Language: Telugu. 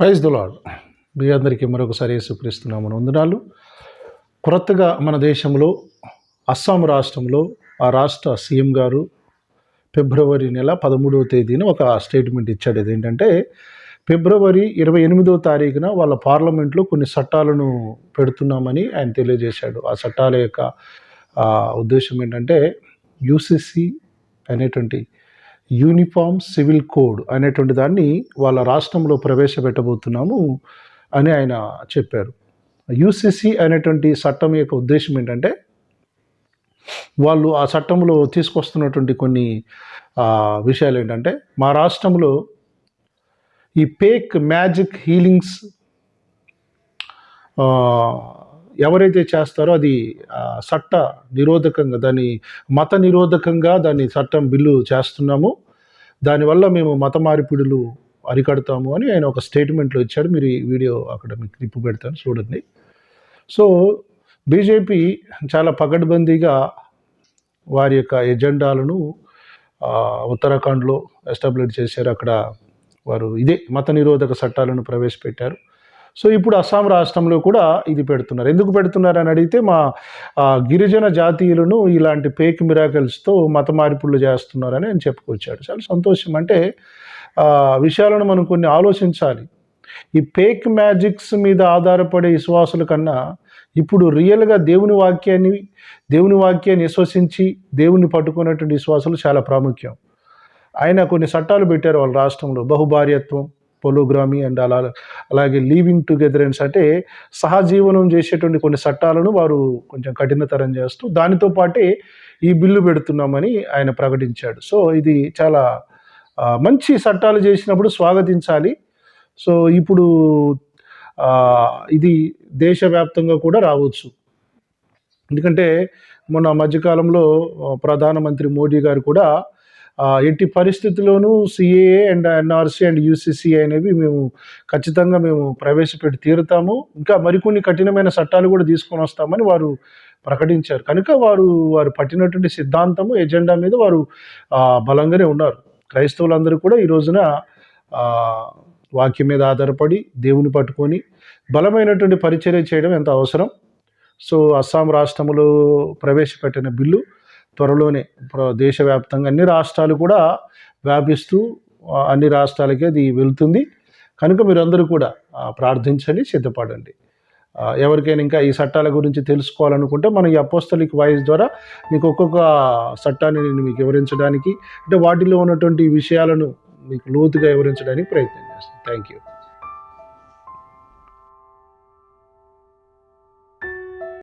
ప్రైజ్ దులాడ్ మీ అందరికీ మరొకసారి యేసుక్రీస్తున్నాము వందనాలు. కొత్తగా మన దేశంలో అస్సాం రాష్ట్రంలో ఆ రాష్ట్ర సీఎం గారు ఫిబ్రవరి నెల పదమూడవ తేదీన ఒక స్టేట్మెంట్ ఇచ్చాడు. ఏంటంటే ఫిబ్రవరి ఇరవై ఎనిమిదవ తారీఖున వాళ్ళ పార్లమెంట్లో కొన్ని చట్టాలను పెడుతున్నామని ఆయన తెలియజేశాడు. ఆ చట్టాల యొక్క ఉద్దేశం ఏంటంటే యూసిసి అనేటువంటి యూనిఫామ్ సివిల్ కోడ్ అనేటువంటి దాన్ని వాళ్ళ రాష్ట్రంలో ప్రవేశపెట్టబోతున్నాము అని ఆయన చెప్పారు. యూసిసి అనేటువంటి చట్టం యొక్క ఉద్దేశం ఏంటంటే వాళ్ళు ఆ చట్టంలో తీసుకొస్తున్నటువంటి కొన్ని విషయాలు ఏంటంటే మా రాష్ట్రంలో ఈ పేక్ మ్యాజిక్ హీలింగ్స్ ఎవరైతే చేస్తారో అది చట్ట నిరోధకంగా దాని మత నిరోధకంగా దాన్ని చట్టం బిల్లు చేస్తున్నాము. దానివల్ల మేము మత మార్పిడులు అరికడతాము అని ఆయన ఒక స్టేట్మెంట్లో ఇచ్చాడు మీరు ఈ వీడియో అక్కడ మీకు క్లిప్ పెడతాను చూడండి. సో బీజేపీ చాలా పకడ్బందీగా వారి యొక్క ఎజెండాలను ఉత్తరాఖండ్లో ఎస్టాబ్లిష్ చేశారు. అక్కడ వారు ఇదే మత నిరోధక చట్టాలను ప్రవేశపెట్టారు. సో ఇప్పుడు అస్సాం రాష్ట్రంలో కూడా ఇది పెడుతున్నారు. ఎందుకు పెడుతున్నారు అని అడిగితే మా గిరిజన జాతీయులను ఇలాంటి పేక్ మిరాకల్స్తో మత మార్పులు చేస్తున్నారని ఆయన చెప్పుకొచ్చాడు. చాలా సంతోషం. అంటే విషయాలను మనం కొన్ని ఆలోచించాలి. ఈ పేక్ మ్యాజిక్స్ మీద ఆధారపడే విశ్వాసుల కన్నా ఇప్పుడు రియల్గా దేవుని వాక్యాన్ని దేవుని వాక్యాన్ని విశ్వసించి దేవుని పట్టుకున్నటువంటి విశ్వాసాలు చాలా ప్రాముఖ్యం. ఆయన కొన్ని చట్టాలు పెట్టారు వాళ్ళ రాష్ట్రంలో. బహుభార్యత్వం పొలోగ్రామీ అండ్ అలా అలాగే లీవింగ్ టుగెదరెన్స్ అంటే సహజీవనం చేసేటువంటి కొన్ని చట్టాలను వారు కొంచెం కఠినతరం చేస్తూ దానితో పాటే ఈ బిల్లు పెడుతున్నామని ఆయన ప్రకటించాడు. సో ఇది చాలా మంచి చట్టాలు చేసినప్పుడు స్వాగతించాలి. సో ఇప్పుడు ఇది దేశవ్యాప్తంగా కూడా రావచ్చు. ఎందుకంటే మొన్న మధ్యకాలంలో ప్రధానమంత్రి మోడీ గారు కూడా ఎట్టి పరిస్థితుల్లోనూ CAA and NRC and UCC అనేవి మేము ఖచ్చితంగా మేము ప్రవేశపెట్టి తీరుతాము. ఇంకా మరికొన్ని కఠినమైన చట్టాలు కూడా తీసుకొని వస్తామని వారు ప్రకటించారు. కనుక వారు వారు పట్టినటువంటి సిద్ధాంతము ఎజెండా మీద వారు బలంగానే ఉన్నారు. క్రైస్తవులందరూ కూడా ఈ రోజున వాక్యం మీద ఆధారపడి దేవుని పట్టుకొని బలమైనటువంటి పరిచర్య చేయడం ఎంత అవసరం? సో అస్సాం రాష్ట్రంలో ప్రవేశపెట్టిన బిల్లు త్వరలోనే ప్ర- దేశవ్యాప్తంగా అన్ని రాష్ట్రాలు కూడా వ్యాపిస్తూ అన్ని రాష్ట్రాలకి అది వెళ్తుంది. కనుక మీరందరూ కూడా ప్రార్థించండి సిద్ధపడండి. ఎవరికైనా ఇంకా ఈ చట్టాల గురించి తెలుసుకోవాలనుకుంటే మనం ఈ అపోస్తలిక్ వాయిస్ ద్వారా మీకు ఒక్కొక్క చట్టాన్ని నేను మీకు వివరించడానికి అంటే వాటిలో ఉన్నటువంటి విషయాలను మీకు లోతుగా వివరించడానికి ప్రయత్నం చేస్తాను థ్యాంక్ యూ.